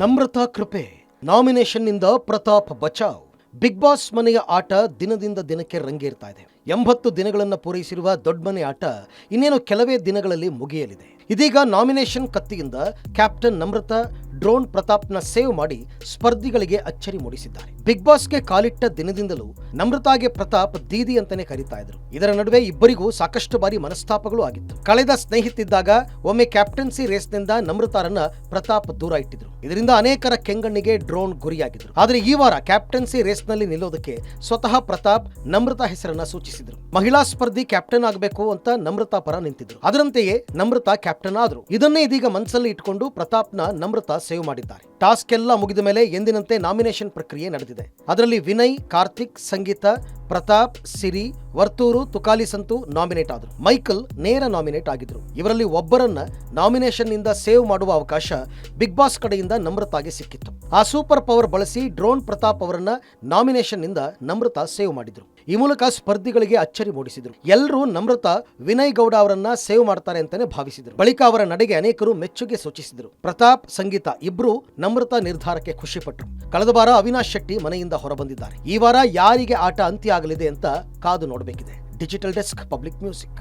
ನಮ್ರತಾ ಕೃಪೆ ನಾಮಿನೇಷನ್ನಿಂದ ಪ್ರತಾಪ್ ಬಚಾವ್ big boss ಮನೆಯ ಆಟ ದಿನದಿಂದ ದಿನಕ್ಕೆ ರಂಗೇರ್ತಾ ಇದೆ. ಎಂಬತ್ತು ದಿನಗಳನ್ನು ಪೂರೈಸಿರುವ ದೊಡ್ಡ ಮನೆ ಆಟ ಇನ್ನೇನು ಕೆಲವೇ ದಿನಗಳಲ್ಲಿ ಮುಗಿಯಲಿದೆ. ಇದೀಗ ನಾಮಿನೇಷನ್ ಕತ್ತಿಯಿಂದ ಕ್ಯಾಪ್ಟನ್ ನಮ್ರತಾ ಡ್ರೋನ್ ಪ್ರತಾಪ್ನ ಸೇವ್ ಮಾಡಿ ಸ್ಪರ್ಧಿಗಳಿಗೆ ಅಚ್ಚರಿ ಮೂಡಿಸಿದ್ದಾರೆ. ಬಿಗ್ ಬಾಸ್ಗೆ ಕಾಲಿಟ್ಟ ದಿನದಿಂದಲೂ ನಮ್ರತಾಗೆ ಪ್ರತಾಪ್ ದೀದಿ ಅಂತಾನೆ ಕರೀತಾ ಇದ್ರು. ಇದರ ನಡುವೆ ಇಬ್ಬರಿಗೂ ಸಾಕಷ್ಟು ಬಾರಿ ಮನಸ್ತಾಪಗಳು ಆಗಿತ್ತು. ಕಳೆದ ಸ್ನೇಹಿತಿದ್ದಾಗ ಒಮ್ಮೆ ಕ್ಯಾಪ್ಟನ್ಸಿ ರೇಸ್ನಿಂದ ನಮ್ರತಾರನ್ನ ಪ್ರತಾಪ್ ದೂರ ಇಟ್ಟಿದ್ರು. ಇದರಿಂದ ಅನೇಕರ ಕೆಂಗಣ್ಣಿಗೆ ಡ್ರೋನ್ ಗುರಿಯಾಗಿದ್ರು. ಆದರೆ ಈ ವಾರ ಕ್ಯಾಪ್ಟನ್ಸಿ ರೇಸ್ನಲ್ಲಿ ನಿಲ್ಲೋದಕ್ಕೆ ಸ್ವತಃ ಪ್ರತಾಪ್ ನಮ್ರತಾ ಹೆಸರನ್ನ ಮಹಿಳಾ ಸ್ಪರ್ಧಿ ಕ್ಯಾಪ್ಟನ್ ಆಗಬೇಕು ಅಂತ ನಮ್ರತಾ ಪರ ನಿಂತಿದ್ರು. ಅದರಂತೆಯೇ ನಮ್ರತಾ ಕ್ಯಾಪ್ಟನ್ ಆದ್ರು. ಇದನ್ನೇ ಇದೀಗ ಮನಸ್ಸಲ್ಲಿ ಇಟ್ಕೊಂಡು ಪ್ರತಾಪ್ನ ನಮ್ರತಾ ಸೇವ್ ಮಾಡಿದ್ದಾರೆ. ಟಾಸ್ಕ್ ಎಲ್ಲ ಮುಗಿದ ಮೇಲೆ ಎಂದಿನಂತೆ ನಾಮಿನೇಷನ್ ಪ್ರಕ್ರಿಯೆ ನಡೆದಿದೆ. ಅದರಲ್ಲಿ ವಿನಯ್, ಕಾರ್ತಿಕ್, ಸಂಗೀತ, ಪ್ರತಾಪ್, ಸಿರಿ ವರ್ತೂರು, ತುಕಾಲಿ ಸಂತು ನಾಮಿನೇಟ್ ಆದರು. ಮೈಕಲ್ ನೇರ ನಾಮಿನೇಟ್ ಆಗಿದ್ರು. ಇವರಲ್ಲಿ ಒಬ್ಬರನ್ನ ನಾಮಿನೇಷನ್ನಿಂದ ಸೇವ್ ಮಾಡುವ ಅವಕಾಶ ಬಿಗ್ ಬಾಸ್ ಕಡೆಯಿಂದ ನಮ್ರತಾಗೆ ಸಿಕ್ಕಿತ್ತು. ಆ ಸೂಪರ್ ಪವರ್ ಬಳಸಿ ಡ್ರೋನ್ ಪ್ರತಾಪ್ ಅವರನ್ನ ನಾಮಿನೇಷನ್ನಿಂದ ನಮ್ರತಾ ಸೇವ್ ಮಾಡಿದ್ರು. ಈ ಮೂಲಕ ಸ್ಪರ್ಧಿಗಳಿಗೆ ಅಚ್ಚರಿ ಮೂಡಿಸಿದ್ರು. ಎಲ್ಲರೂ ನಮ್ರತಾ ವಿನಯ್ ಗೌಡ ಅವರನ್ನ ಸೇವ್ ಮಾಡ್ತಾರೆ ಅಂತಾನೆ ಭಾವಿಸಿದ್ರು. ಬಳಿಕ ಅವರ ನಡೆಗೆ ಅನೇಕರು ಮೆಚ್ಚುಗೆ ಸೂಚಿಸಿದರು. ಪ್ರತಾಪ್, ಸಂಗೀತ ಇಬ್ರು ನಮ್ರತಾ ನಿರ್ಧಾರಕ್ಕೆ ಖುಷಿಪಟ್ಟರು ಕಳೆದ ವಾರ ಅವಿನಾಶ್ ಶೆಟ್ಟಿ ಮನೆಯಿಂದ ಹೊರಬಂದಿದ್ದಾರೆ. ಈ ವಾರ ಯಾರಿಗೆ ಆಟ ಅಂತ್ಯ ಆಗಲಿದೆ ಅಂತ ಕಾದು ನೋಡಬೇಕಿದೆ. Digital desk, public music.